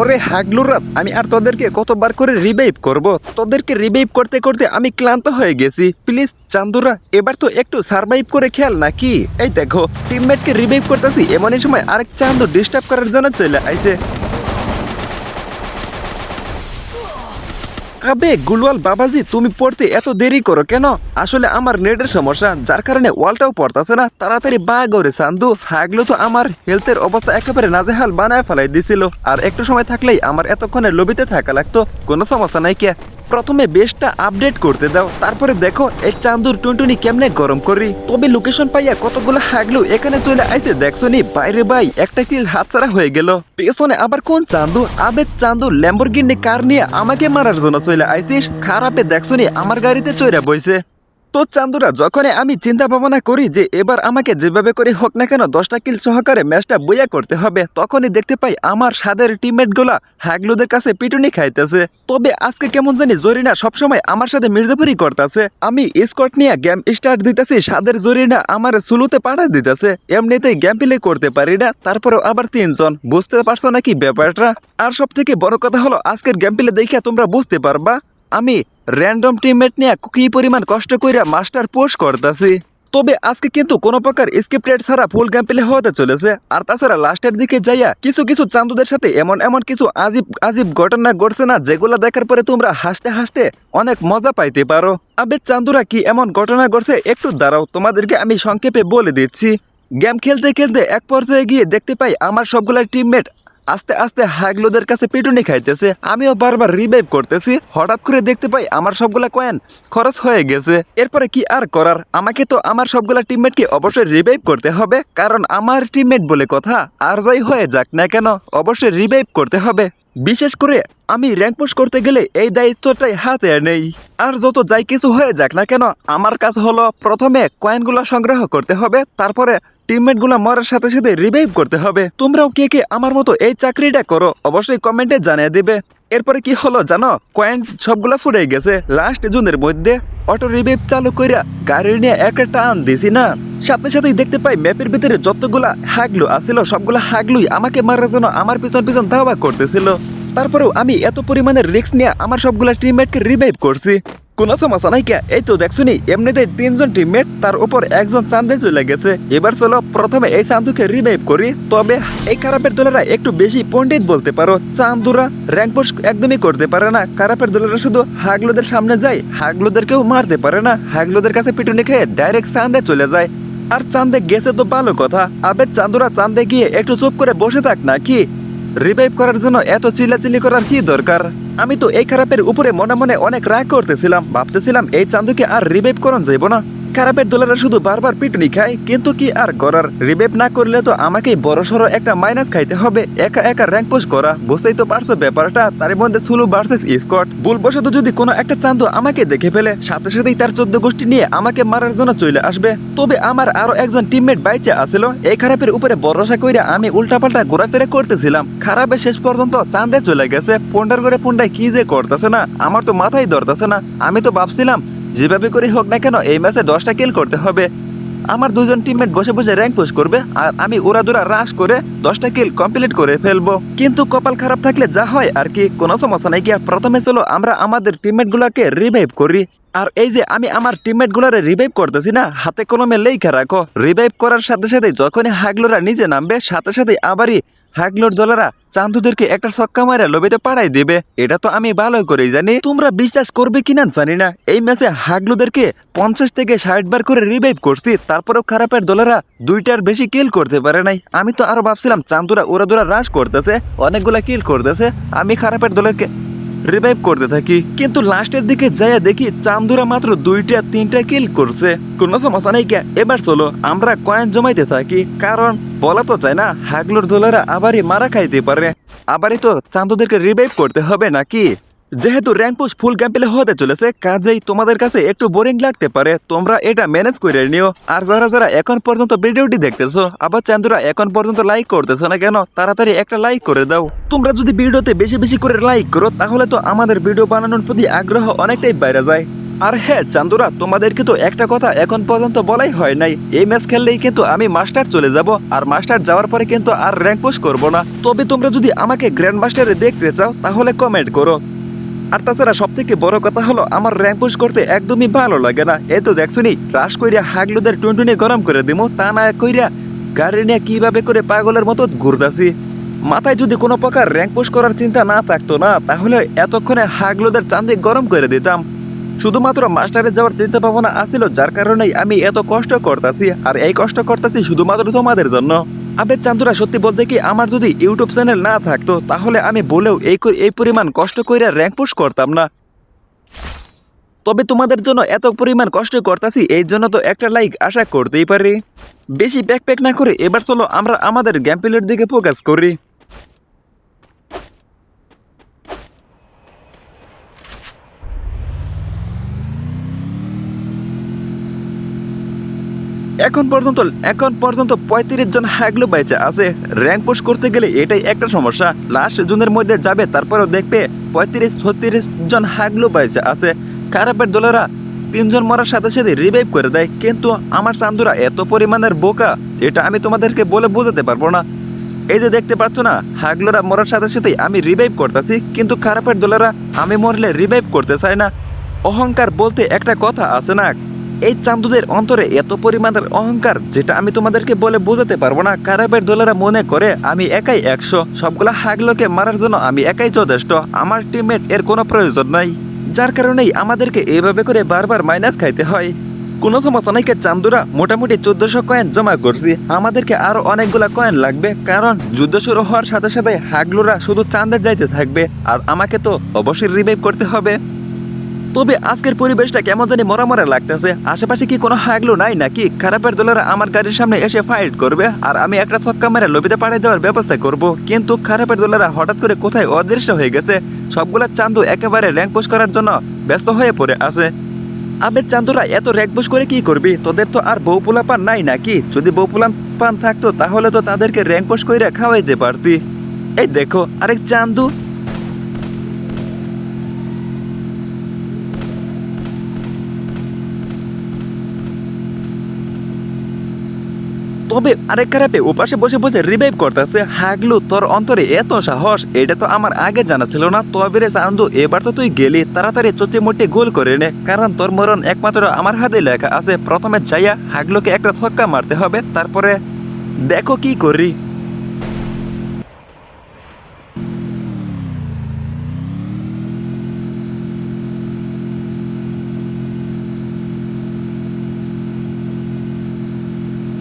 ওরে হাগলুরা আমি আর তোদেরকে কতবার করে রিভাইভ করব? তোদেরকে রিভাইভ করতে করতে আমি ক্লান্ত হয়ে গেছি। প্লিজ চান্দুরা, এবার তো একটু সারভাইভ করে খেয়াল নাকি? এই দেখো টিমমেটকে রিভাইভ করতেছি, এমনই সময় আরেক চান্দু ডিস্টার্ব করার জন্য চলে আইছে। আবে, গুলওয়াল বাবাজি, তুমি পড়তে এত দেরি করো কেন? আসলে আমার নেটের সমস্যা, যার কারণে ওয়ালটাও পড়তেছে না। তাড়াতাড়ি বা গরে সান্দু। হাগলো তো আমার হেলথের অবস্থা একেবারে নাজেহাল বানায় ফেলাই দিছিল। আর একটু সময় থাকলেই আমার এতক্ষণে লবিতে থাকা লাগতো। কোনো সমস্যা নাই কে। প্রথমে বেশটা আপডেট করতে দাও, তারপরে দেখো এই চান্দুর টুনটুনি কেমনে গরম করি। তবে লোকেশন পাইয়া কতগুলো হাগলো এখানে চলে আইছে, দেখছ নি? বাইরে ভাই একটা তিল হাতছাড়া হয়ে গেল। পেছনে আবার কোন চান্দু আবে চান্দু ল্যাম্বরগিনি কার নিয়ে আমাকে মারার জন্য চলে আইছিস। খারাপে দেখছ নি, আমার গাড়িতে চইরা বইছে। তো চান্দুরা, যখনই আমি চিন্তা ভাবনা করি যে এবার আমাকে যেভাবে করে হোক না কেন দশটা কিল সহকারে ম্যাচটা বইয়া করতে হবে, তখনই দেখতে পাই আমার সাদের টিমমেটগুলা হ্যাগলুদের কাছে পিটুনি খাইতেছে। তবে আজকে কেমন জানি জরিনা সবসময় আমার সাথে মির্জাফুরি করতেছে। আমি স্কট নিয়ে গেম স্টার্ট দিতেছি, সাদের জরিনা আমার সুলুতে পাঠা দিতেছে। এমনিতেই গেম প্লে করতে পারি না, তারপরেও আবার তিনজন। বুঝতে পারছ নাকি ব্যাপারটা? আর সব থেকে বড় কথা হলো, আজকের গেম প্লে দেখে তোমরা বুঝতে পারবা। আমি র্যান্ডম টিমমেট নিয়ে কি পরিমাণ কষ্ট কইরা মাস্টার পোস্ট করতেছি? তবে আজকে কিন্তু কোনো প্রকার স্ক্রিপ্টেড ছাড়া ফুল গেম প্লে হতে চলেছে। আর তাছাড়া লাস্টের দিকে যাইয়া কিছু কিছু চান্দুদের সাথে এমন এমন কিছু আজিব আজিব ঘটনা ঘটছে না, যেগুলো দেখার পরে তোমরা হাসতে হাসতে অনেক মজা পাইতে পারো। আবে, চান্দুরা কি এমন ঘটনা ঘটছে? একটু দাঁড়াও, তোমাদেরকে আমি সংক্ষেপে বলে দিচ্ছি। গেম খেলতে খেলতে এক পর্যায়ে গিয়ে দেখতে পাই আমার সবগুলা টিমমেট আস্তে আস্তে হাগলোদের কাছে পিটুনি খাইতেছে, আমিও বারবার রিভাইভ করতেছি, হঠাৎ করে দেখতে পাই আমার সবগুলা কয়েন খরচ হয়ে গেছে। এরপরে কি আর করার? আমাকে তো আমার সবগুলা টিমমেটকে অবশ্যই রিভাইভ করতে হবে, কারণ আমার টিমমেট বলে কথা আর যাই হয়ে যাক না কেন, অবশ্যই রিভাইভ করতে হবে। বিশেষ করে আমি র্যাঙ্ক পুশ করতে গেলে এই দায়িত্বটাই হাতে নেই। আর যত যাই কিছু হয়ে যাক না কেন, আমার কাজ হলো প্রথমে কয়েনগুলো সংগ্রহ করতে হবে, তারপরে টিমমেটগুলা মরার সাথে সাথে রিভাইভ করতে হবে। তোমরাও কে কে আমার মতো এই চাকরিটা করো, অবশ্যই কমেন্টে জানিয়ে দিবে। এরপরে কি হলো জানো? কয়েন সবগুলা ফুরে গেছে। লাস্ট জুনের মধ্যে অটো রিভাইভ চালু কইরা গাড়ি নিয়ে একটা টান দিছি না। সাথে সাথেই দেখতে পাই ম্যাপের ভিতরে যতগুলা হাগলু আছিল, সবগুলা হাগলুই আমাকে মারার জন্য আমার পিছন পিছন ধাওয়া করতেছিল। তারপরেও আমি এত পরিমাণের রিস্ক নিয়ে আমার সবগুলা টিমমেটকে রিভাইভ করছি। কোনো সমস্যা নাই কে? এই তো দেখছুনি এমনিতে তিনজন টিমমেট তার উপর একজন চান্দে চলে গেছে। এবার চলো, প্রথমে এই চান্দুকে রিভাইভ করি। তবে এই খারাপের দলেরা একটু বেশি পণ্ডিত বলতে পারো। চান্দুরা র্যাঙ্ক পোস্ট একদমই করতে পারে না। খারাপের দলেরা শুধু হাগলোদের সামনে যায়, হাগলোদেরকেও মারতে পারে না। হাগলোদের কাছে পিটুনি খেয়ে ডাইরেক্ট চান্দে চলে যায়। আর চান্দে গেছে তো ভালো কথা। আবে চান্দুরা চান্দে গিয়ে একটু চুপ করে বসে থাক নাকি? রিভাইভ করার জন্য এত চিল্লাচিল্লি করার কি দরকার? আমি তো এই খারাপের উপরে মনে মনে অনেক রায় করতেছিলাম, ভাবতেছিলাম এই চান্দুকে আর রিভাইভ করন যাইব না। খারাপের দোলারা শুধু বারবার পিটুনি খায়, কিন্তু কি আর করার? রিভাইভ না করলে তো আমাকেই বড় সড়ো একটা মাইনাস খাইতে হবে। একা একা র্যাঙ্ক পোস্ট করা, বুঝতেই তো পারছ ব্যাপারটা তার মধ্যে সুলু ভার্সেস স্কট। ভুলবশত যদি কোনো একটা চান্দু আমাকে দেখে ফেলে, সাথে সাথেই তার চোদ্দ গোষ্ঠী নিয়ে আমাকে মারার জন্য চলে আসবে। তবে আমার আরও একজন টিমমেট বাইচে আসিল, এই খারাপের উপরে ভরসা কইরা আমি উল্টাপাল্টা ঘোরাফেরা করতেছিলাম। খারাপের শেষ পর্যন্ত চাঁদে চলে গেছে, পন্ডার করে পুন্ডায় কি যে করতেছে না, আমার তো মাথায় ধরতেছে না। আমি তো ভাবছিলাম যেভাবে করে হোক না কেন, এই ম্যাচে দশটা কিল করতে হবে। আমার দুজন টিমমেট বসে বসে র্যাঙ্ক পোস্ট করবে, আর আমি ওরা দুরা রাশ করে দশটা কিল কমপ্লিট করে ফেলব। কিন্তু কপাল খারাপ থাকলে যা হয় আর কি, কোনো সমস্যা নাই গিয়া। প্রথমে চলো, আমরা আমাদের টিমমেটগুলোকে রিভাইভ করি। আর এই যে আমি আমার টিমমেট গুলারে রিভাইভ করতেছি না, হাতে কলমে লেখা রাখো। রিভাইভ করার সাথে সাথে যখনই হাগলোরা নিচে নামবে, সাথে সাথে আবারই হাগলোর দলেরা চান্দুদেরকে একটা ছক্কা মারা লবিতে পাড়াই দেবে। এটা তো আমি ভালো করেই জানি। তোমরা বিশ্বাস করবে কিনা জানি না। এই ম্যাচে হাগলুদেরকে পঞ্চাশ থেকে ষাট বার করে রিভাইভ করছি, তারপরেও খারাপের দলেরা দুইটার বেশি কিল করতে পারে নাই। আমি তো আরও ভাবছিলাম চান্দুরা ওরা দুরা রাশ করতেছে, অনেকগুলা কিল করতেছে। আমি খারাপের দলেরকে রিভাইভ করতে থাকি। কিন্তু লাস্টের দিকে যাইয়া দেখি চান্দুরা মাত্র দুইটা, তিনটা কিল করছে। কোনো সমস্যা নেই কে, এবার চলো, আমরা কয়েন জমাইতে থাকি। কারণ বলা তো চায় না, হাগলোর দোলারা আবারই মারা খাইতে পারে। আবারই তো চান্দুদেরকে রিভাইভ করতে হবে নাকি? যেহেতু র্যাঙ্ক পুশ ফুল ক্যাম্পেলে হতে চলেছে, কাজেই তোমাদের কাছে একটু বোরিং লাগতে পারে। তোমরা এটা ম্যানেজ করে নিও। আর যারা যারা এখন পর্যন্ত ভিডিওটি দেখতেছো, আবার চান্দুরা এখন পর্যন্ত লাইক করতেছো না কেন, তাড়াতাড়ি একটা লাইক করে দাও। তোমরা যদি ভিডিওতে বেশি বেশি করে লাইক করো, তাহলে তো আমাদের ভিডিও বানানোর প্রতি আগ্রহ অনেকটাই বাইরে যায়। আর হ্যাঁ চান্দুরা, তোমাদেরকে তো একটা কথা এখন পর্যন্ত বলাই হয় নাই। এই ম্যাচ খেললেই কিন্তু আমি মাস্টার চলে যাব, আর মাস্টার যাওয়ার পরে কিন্তু আর র্যাঙ্ক পোস্ট করব না। তবে তোমরা যদি আমাকে গ্র্যান্ড মাস্টারে দেখতে চাও, তাহলে কমেন্ট করো। আর তাছাড়া সব থেকে বড় কথা হলো, আমার র্যাঙ্ক পুশ করতে একদমই ভালো লাগে না। এই তো দেখছুনি রাস কইরা হাগলুদের টুনটুনি গরম করে দিমু, তা না কইরা গাড়ি নিয়ে কীভাবে করে পাগলের মতো ঘুরতাছি। মাথায় যদি কোনো প্রকার র্যাঙ্ক পুশ করার চিন্তা না থাকতো না, তাহলে এতক্ষণে হাগলুদের চাঁদে গরম করে দিতাম। শুধুমাত্র মাস্টারে যাওয়ার চিন্তা ভাবনা আসিল যার কারণেই আমি এত কষ্ট করতেছি, আর এই কষ্ট করতেছি শুধুমাত্র তোমাদের জন্য। আবে চান্দুরা সত্যি বলতে কি আমার যদি ইউটিউব চ্যানেল না থাকতো, তাহলে আমি বলেও এই এই পরিমাণ কষ্ট করে র্যাঙ্ক পোস্ট করতাম না। তবে তোমাদের জন্য এত পরিমাণ কষ্ট করতেছি, এই জন্য তো একটা লাইক আশা করতেই পারি। বেশি ব্যাকপ্যাক না করে এবার চলো আমরা আমাদের গ্যাম্পিলের দিকে ফোকাস করি। এখন পর্যন্ত এখন পর্যন্ত পঁয়ত্রিশ জন হ্যাগলো বাইচে আছে। র্যাঙ্ক পোস্ট করতে গেলে এটাই একটা সমস্যা। লাস্ট জুনের মধ্যে যাবে, তারপরেও দেখবে পঁয়ত্রিশ, ছত্রিশ জন হ্যাগলো বাইচে আছে। খারাপের দলেরা তিনজন মরার সাথে সাথে রিভাইভ করে দেয়। কিন্তু আমার চান্দুরা এত পরিমাণের বোকা, এটা আমি তোমাদেরকে বলে বোঝাতে পারব না। এই যে দেখতে পাচ্ছ না, হাগলোরা মরার সাথে সাথেই আমি রিভাইভ করতেছি, কিন্তু খারাপের দলেরা আমি মরলে রিভাইভ করতে চায় না। অহংকার বলতে একটা কথা আছে না এই চান্দুদের অন্তরে এত পরিমাণের অহংকার যেটা আমি তোমাদেরকে বলে বোঝাতে পারব না। খারাপের দলেরা মনে করে, আমি একাই একশো। সবগুলা হাগলোকে মারার জন্য আমি একাই যথেষ্ট। আমার টিমমেট এর কোনো প্রয়োজন নাই। যার কারণেই আমাদেরকে এইভাবে করে বারবার মাইনাস খাইতে হয়। কোনো সমস্যা নাই চান্দুরা, মোটামুটি চোদ্দশো কয়েন জমা করছি। আমাদেরকে আরও অনেকগুলা কয়েন লাগবে, কারণ যুদ্ধ শুরু হওয়ার সাথে সাথে হাগলুরা শুধু চাঁদে যাইতে থাকবে। আর আমাকে তো অবশ্যই রিভাইভ করতে হবে। তবে আজকের পরিবেশটা কেমন জানি মরা মরা লাগতেছে। আশেপাশে কি কোনো হাগলু নাই নাকি? খারাপের দলেরা আমার গাড়ির সামনে এসে ফাইট করবে, আর আমি একটা ছক্কা মেরে লবিতে পাঠিয়ে দেওয়ার ব্যবস্থা করব। কিন্তু খারাপের দলেরা হঠাৎ করে কোথায় অদৃশ্য হয়ে গেছে? সবগুলা চান্দু একেবারে র্যাঙ্ক পোস্ট করার জন্য ব্যস্ত হয়ে পড়ে আছে। আবে চান্দুরা, এত পোস্ট করে কি করবি? তোদের তো আর বউ পোলা পান নাই নাকি? যদি বউ পোলান পান থাকতো, তাহলে তো তাদেরকে র্যাঙ্ক পোস্ট করে খাওয়াইতে পারতি। এই দেখো, আরেক চান্দু। তবে আরেক খারাপে ওপাশে বসে বসে রিভাইভ করতেছে হাগলু, তোর অন্তরে এত সাহস, এটা তো আমার আগে জানা ছিল না। তবে রে চান্দু এবার তো তুই গেলি, তাড়াতাড়ি চোচে মোটে গোল করে নে, কারণ তোর মরণ একমাত্র আমার হাতে লেখা আছে। প্রথমে যাইয়া হাগলুকে একটা ছক্কা মারতে হবে, তারপরে দেখো কি করি।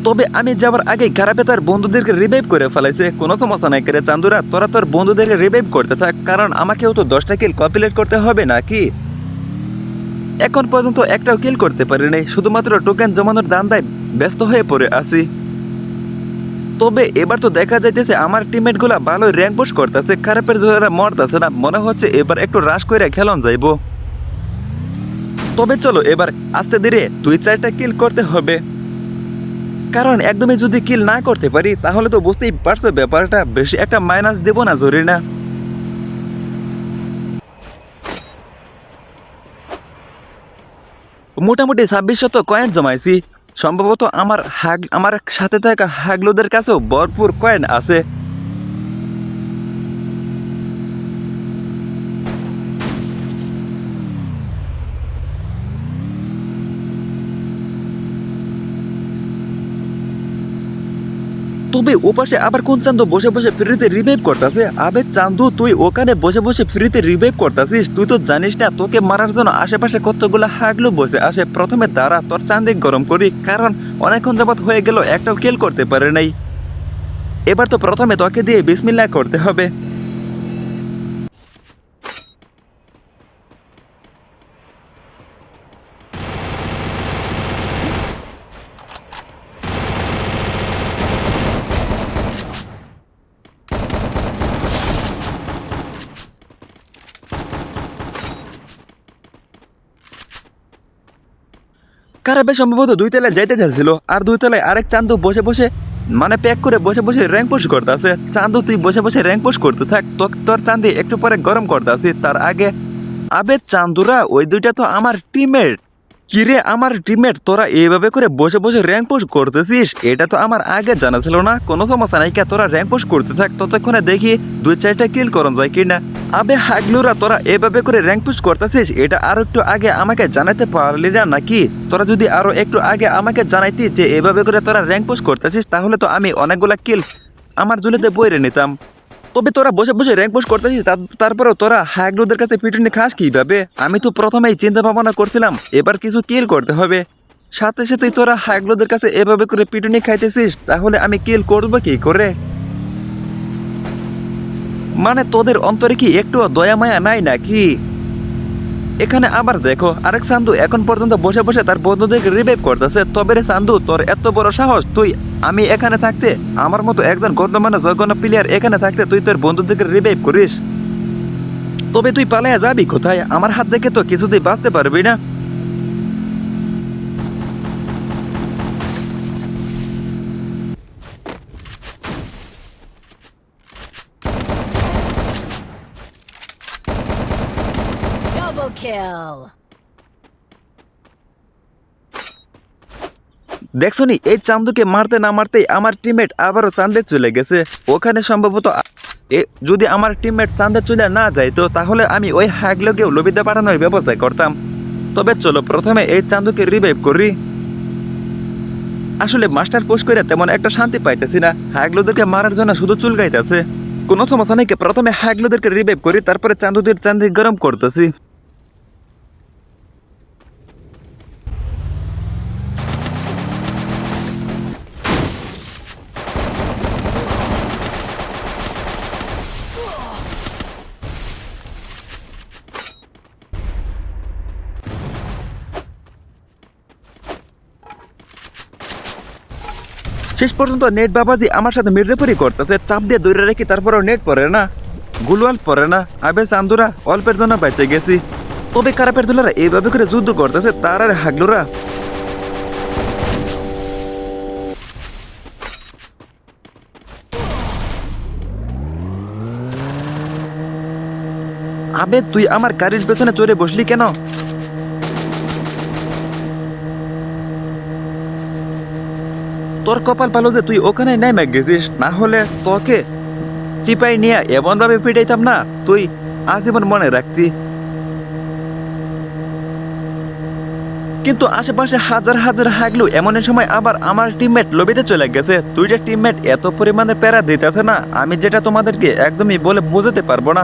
তবে আমি যাওয়ার আগে খারাপে তার বন্ধুদেরকে রিভাইভ করে ফেলাইছে। কোনো সমস্যা নাই করে চান্দুরা, তোরা তোর বন্ধুদেরকে রিভাইভ করতে থাক, কারণ আমাকেও তো দশটা কিল কপিলেট করতে হবে নাকি? এখন পর্যন্ত একটাও কিল করতে পারিনি শুধুমাত্র টোকেন জমানোর দান্দায় ব্যস্ত হয়ে পড়ে আছি। তবে এবার তো দেখা যাইতেছে আমার টিমমেটগুলা ভালোই র্যাঙ্ক পোস্ট করতেছে, খারাপের দলেরা মরতেছে না, মনে হচ্ছে এবার একটু রাশ করে খেলন যাইবো। তবে চলো এবার আস্তে ধীরে দুই চারটা কিল করতে হবে। কারণ একদমই যদি কিল না করতে পারি, তাহলে তো বুঝতেই পারছ ব্যাপারটা, বেশি একটা মাইনাস দেব না জরুরি না মোটামুটি ছাব্বিশ শত কয়েন জমাইছি। সম্ভবত আমার হাগ আমার সাথে থাকা হাগলোদের কাছেও ভরপুর কয়েন আছে। তবে ওপাশে আবার কোন চান্দু বসে বসে ফ্রিতে রিভাইভ করতেছে? আবে চান্দু, তুই ওখানে বসে বসে ফ্রিতে রিভাইভ করতেছিস? তুই তো জানিস না, তোকে মারার জন্য আশেপাশে কতগুলো হাগলো বসে আসে প্রথমে তারা তোর চান্দিক গরম করি, কারণ অনেকক্ষণ যাবৎ হয়ে গেল, একটাও কেল করতে পারে নাই। এবার তো প্রথমে তোকে দিয়ে বিসমিল্লা করতে হবে। কারাবে সম্ভবত দুই তলায় যাইতে যাচ্ছিল, আর দুই তলায় আরেক চান্দু বসে বসে মানে প্যাক করে বসে বসে র্যাঙ্ক পোস্ট করতেছে। চান্দু, তুই বসে বসে র্যাঙ্ক পোস্ট করতে থাক তোর চান্দি একটু পরে গরম করতেছি, তার আগে আবে চান্দুরা, ওই দুইটা তো আমার টিমমেট কিরে আমার টিমমেট তোরা এইভাবে করে বসে বসে র্যাঙ্ক পোস্ট করতেছিস? এটা তো আমার আগে জানা ছিল না। কোনো সমস্যা নাই কে তোরা র্যাঙ্ক পোস্ট করতে থাক, ততক্ষণে দেখি দুই চারটা কিল করন যায় কিনা। আবে হাগলুরা, তোরা এভাবে করে র্যাঙ্ক পোস্ট করতেছিস? এটা আরও একটু আগে আমাকে জানাতে পারলি না নাকি? তোরা যদি আরও একটু আগে আমাকে জানাইতি যে এভাবে করে তোরা র্যাঙ্ক পোস্ট করতেছিস, তাহলে তো আমি অনেকগুলা কিল আমার জুলিতে বইরে নিতাম। তবে তোরা বসে বসে র্যাঙ্ক পোস্ট করতেছিস, তার- তারপরেও তোরা হ্যাগলোদের কাছে পিটুনি খাস কীভাবে আমি তো প্রথমেই চিন্তা ভাবনা করছিলাম, এবার কিছু কিল করতে হবে। সাথে সাথে তোরা হ্যাগলোদের কাছে এভাবে করে পিটুনি খাইতেছিস, তাহলে আমি কিল করব কি করে? মানে তোদের অন্তরে কি একটু দয়া মায়া নাই নাকি? এখানে আবার দেখো, আরেক সান্দু এখন পর্যন্ত বসে বসে তার বন্ধুদেরকে রিভাইভ করতেছে, তবে রে সান্দু, তোর এত বড় সাহস, তুই আমি এখানে থাকতে আমার মতো একজন গণ্যমান্য জগণ্য প্লেয়ার এখানে থাকতে তুই তোর বন্ধুদেরকে রিভাইভ করিস। তবে তুই পালাইয়া যাবি কোথায়? আমার হাত দেখে তো কিছুতেই বাঁচতে পারবি না। দেখছ নি এই চান্দুকে মারতে না মারতেই আমার টিমমেট আবারও চান্দে চলে গেছে। ওখানে সম্ভবত যদি আমার টিমমেট চান্দে চলে না যায়, তো তাহলে আমি ওই হ্যাগলোকেও লবিতে পাঠানোর ব্যবস্থা করতাম। তবে চলো, প্রথমে এই চান্দুকে রিভাইভ করি। আসলে মাস্টার পোস্ট করে তেমন একটা শান্তি পাইতেছি না। হ্যাগলোদেরকে মারার জন্য শুধু চুলকাইতেছে কোনো সমস্যা নেই, প্রথমে হ্যাগলোদেরকে রিভাইভ করি, তারপরে চান্দুদের চান্দি গরম করতেছি। শেষ পর্যন্ত নেট বাবাজি আমার সাথে মির্জাপুরি করতেছে, চাপ দিয়ে দৌড়ে রেখে তারপরও নেট পরে না, গুলওয়াল পড়ে না। আবে চান্দুরা, অল্পের জন্য বেঁচে গেছি। তবে কারাপের দুলারা এইভাবে করে যুদ্ধ করতেছে, তার আর হাগলুরা। আবে, তুই আমার গাড়ির পেছনে চড়ে বসলি কেন? তোর কপাল পালো যে তুই ওখানে নেমে গেছিস, না হলে তোকে চিপাই নিয়ে এমন ভাবে পিটাইতাম না, তুই আজীবন মনে রাখতি। কিন্তু আশেপাশে হাজার হাজার হাগলু এমন সময় আবার আমার টিমমেট লবিতে চলে গেছে। দুইটা টিমমেট এত পরিমাণে প্যারা দিতেছে না, আমি যেটা তোমাদেরকে একদমই বলে বোঝাতে পারব না।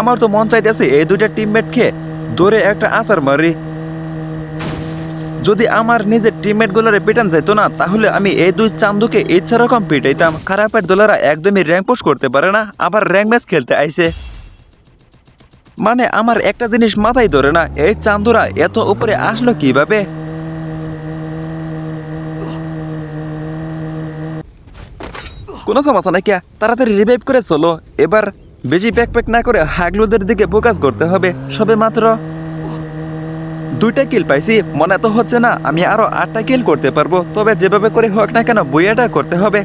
আমার তো মন চাইতেছে এই দুইটা টিমমেটকে ধরে একটা আসার মারি। যদি আমার নিজের টিমমেট গুলারে পিটান যেত না, তাহলে আমি এই দুই চান্দুকে ইচ্ছা রকম পিটাইতাম। খারাপের দোলারা একদমই র্যাঙ্ক পোস্ট করতে পারে না, আবার র্যাঙ্ক ম্যাচ খেলতে আইছে মানে আমার একটা জিনিস মাথায় ধরে না, এই চান্দুরা এত উপরে আসলো কীভাবে? কোনো সমস্যা নাই তাড়াতাড়ি রিভাইভ করে চলো। এবার বেশি প্যাক প্যাক না করে হাগলুদের দিকে ফোকাস করতে হবে, সবে মাত্র। দুইটা কিল পাইছি, মনে তো হচ্ছে না আমি আরও আটটা কিল করতে পারব, তবে যেভাবে করে হোক না কেন বইয়াটা করতে হবে।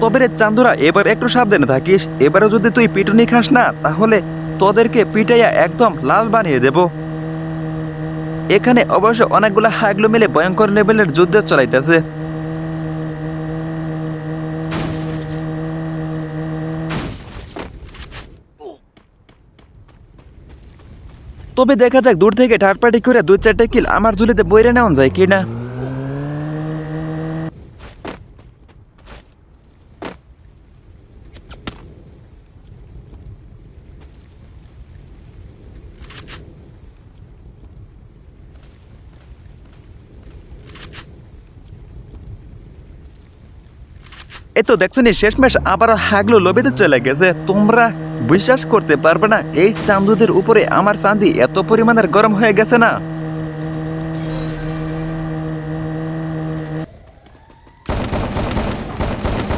তবে রে চান্দুরা, এবার একটু সাবধানে থাকিস এবারে যদি তুই পিটুনি খাস না, তাহলে তোদেরকে পিটাইয়া একদম লাল বানিয়ে দেব। এখানে অবশ্য অনেকগুলো হাগলো মিলে ভয়ঙ্কর লেভেলের যুদ্ধ চলাইতেছে। তবে দেখা যাক, দূর থেকে ঠাটপাটি করে দুই চারটে কিল আমার ঝুলিতে বইরে নেওয়া যায় কিনা। এই তো দেখছ নি শেষমেশ আবারও হাগলো লবিতে চলে গেছে। তোমরা বিশ্বাস করতে পারবে না, এই চান্দুদের উপরে আমার চাঁদি এত পরিমাণের গরম হয়ে গেছে না।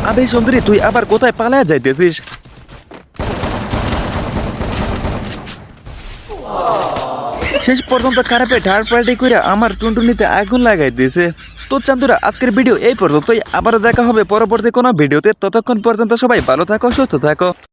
আবে সুন্দরী, তুই আবার কোথায় পালায় যাইতেছিস? শেষ পর্যন্ত খারাপে ঢাড় পাল্টি করে আমার টুনটুনিতে আগুন লাগাই দিয়েছে তো চান্দুরা, আজকের ভিডিও এই পর্যন্তই। আবারও দেখা হবে পরবর্তী কোনো ভিডিওতে। ততক্ষণ পর্যন্ত সবাই ভালো থাকো, সুস্থ থাকো।